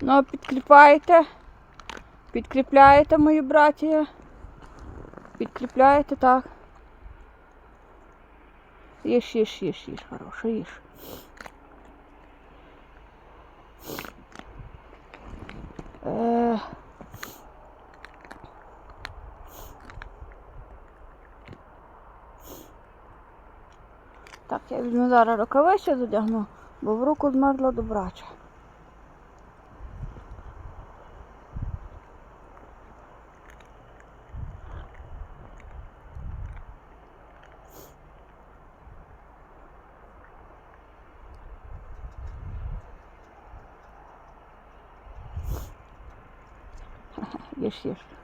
Ну, підкліпаєте. Підкріпляєте, мої братія. Підкріпляєте, так. Їж, їж, їж, їж, хорошо, їж. Е... Так, я візьму зараз рукавиці задягну, бо в руку змерзла добрача. Їж, їж.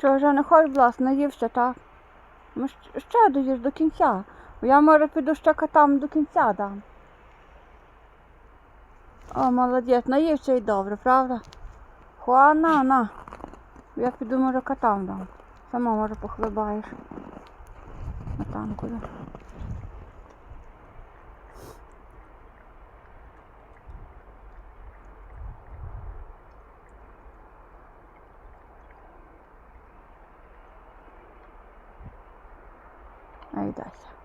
Чого вже не хочеш, власне, наївся, так? Ми ще доїж до кінця. Я, може, піду ще котам до кінця дам. О, молодець, наївся і добре, правда? Хуана, на. Я піду, може, котам дам. Сама, може, похлебаєш. А там куди? አይደለም።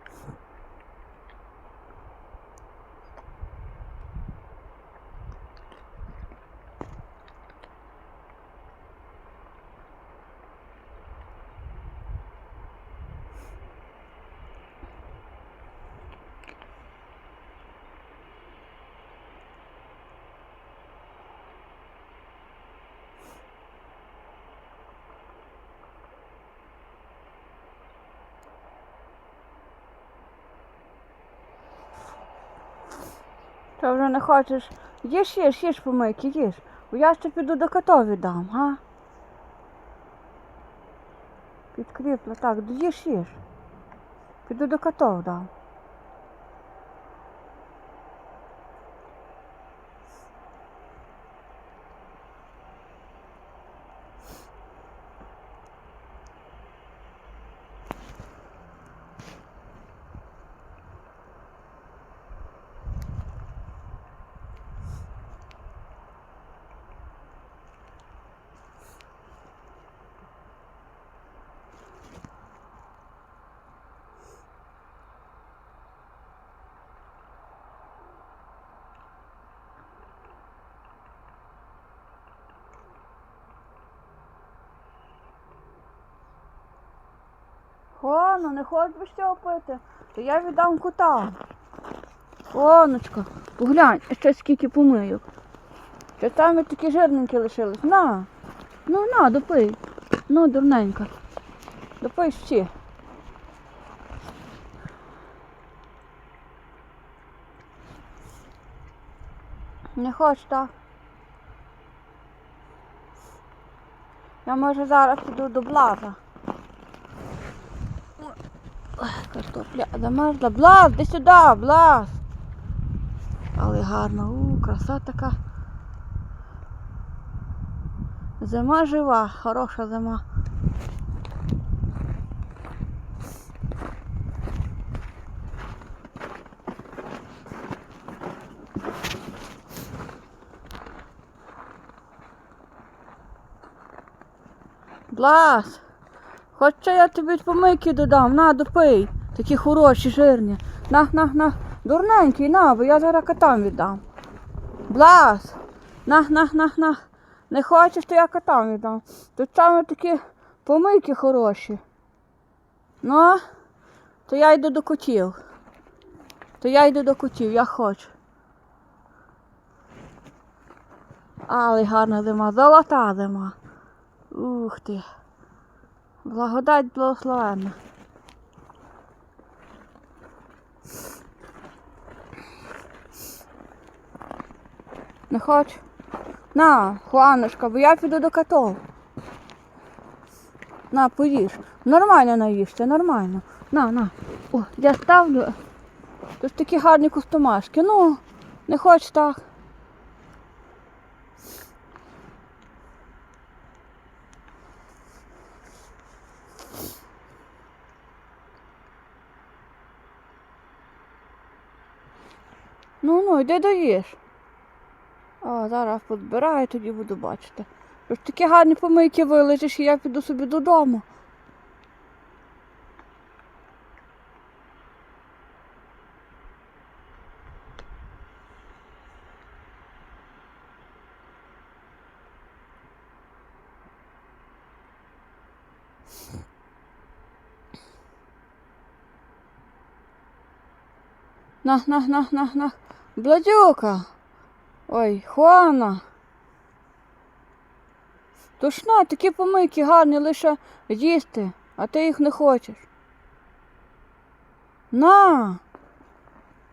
Що вже не хочеш? Їж, їж, їж помийки, їж. Бо я ще піду до котові дам, га? Підкріплю, так, їж, їж. Піду до котов дам. Хуано, не хочеш що пити, то я віддам кота. Оночка, поглянь, ще скільки помийок. Ще там такі жирненькі лишились. На. Ну на, допий. Ну, дурненька. Допий всі. Не хоч так. Я може зараз піду до блаза. Картопля замерзла. Блаз, де сюди, блаз. Але гарно, у, краса така. Зима жива, хороша зима. Блаз, хоч я тобі помийки додам, на, допий. Такі хороші, жирні. На, на, на. Дурненький, на, бо я зараз котам віддам. Блаз, на, на, на, на. Не хочеш, то я котам віддам. Тут саме такі помийки хороші. Ну, то я йду до котів. То я йду до котів, я хочу. Але гарна зима, золота зима. Ух ти. Благодать благословенна. Не хоч? На, Хуаночка, бо я піду до котов. На, поїж. Нормально наїжся, нормально. На, на. О, я ставлю. Тут такі гарні кустомашки. Ну, не хоч так. Ну, йди доїж. О, зараз підбираю, тоді буду бачити. Тож такі гарні помийки вилежиш, і я піду собі додому. На, на, на, на, на. Бладюка. Ой, Хуана. Тушна, такі помийки гарні лише їсти, а ти їх не хочеш. На.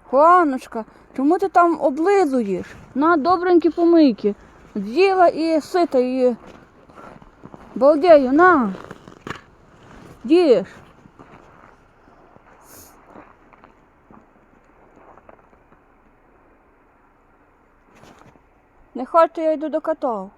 Хуаночка, чому ти там облизуєш? На добренькі помийки. З'їла і сита і балдею, на. Їж. Не хочу я йду до котов.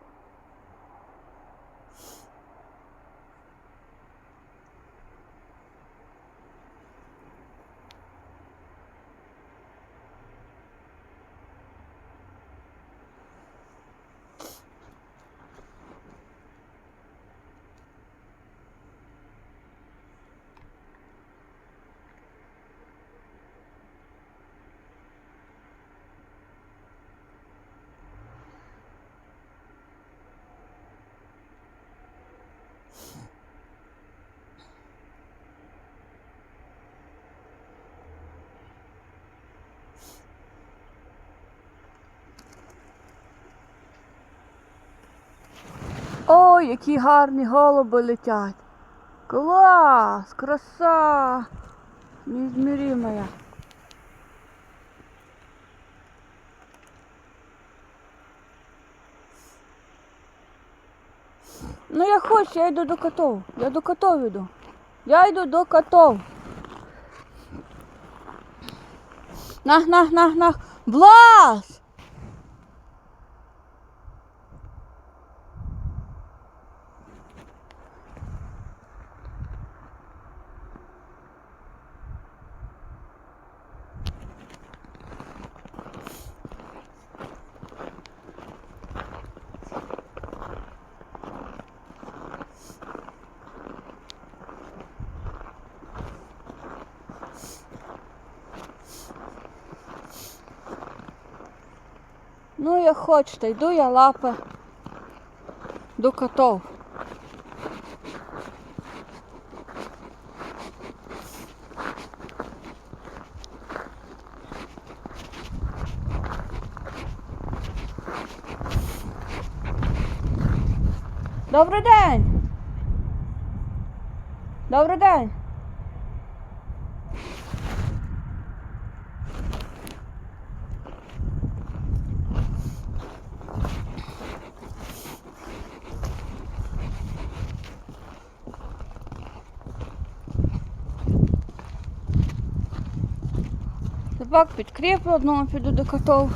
Ой, які гарні голуби летять. Клас, краса. Неизмеримая. Ну я хочу, я йду до котов. Я до котов йду. Я йду до котов. На, на, на, на. Блаз! Ну як хочете, йду я лапи до котов. Добрий день! Добрий день! Собак підкріплю одного піду до котов.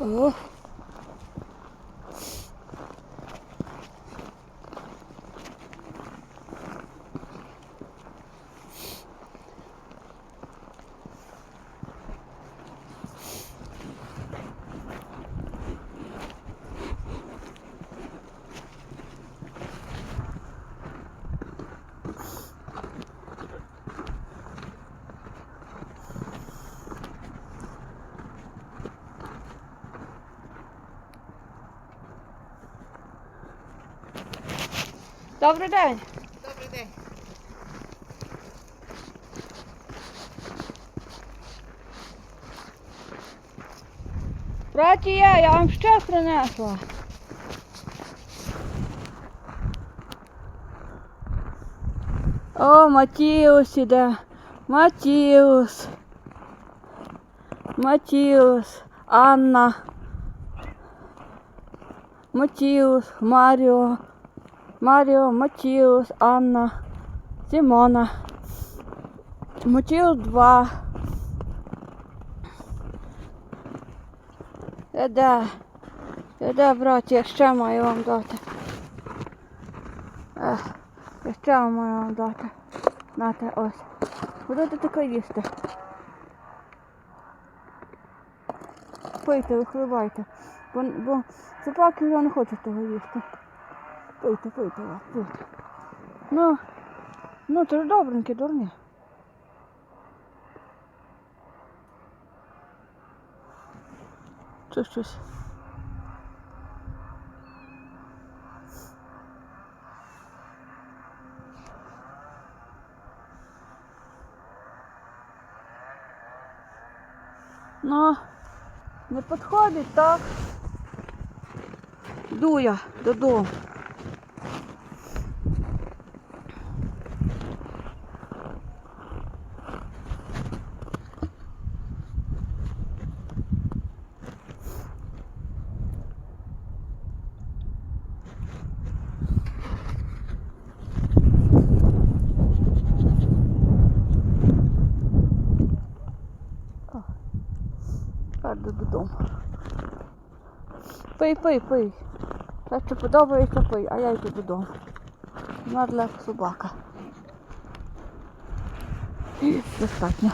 О. Добрий день. Добрий день. Братія, я вам ще принесла. О, Матіус іде. Матіус. Матіус. Анна. Матіус. Маріо. Маріо, Матіус, Анна. Сімона. Матіус 2. Іде. Іде, брат, я ще маю вам дати. Ех, я ще маю вам дати. Нате, ось. Будете таке їсти. Пийте, вихливайте. Бо, бо собаки вже не хочуть того їсти. Пийте, пийте, пийте. Ну, ну, це ж добреньке, дурні. Це щось. Ну, не підходить, так? Йду я додому. Йду додому. Пий, пий, пий. Те, що подобається, пий, а я йду додому. Мерла як собака. Достатньо.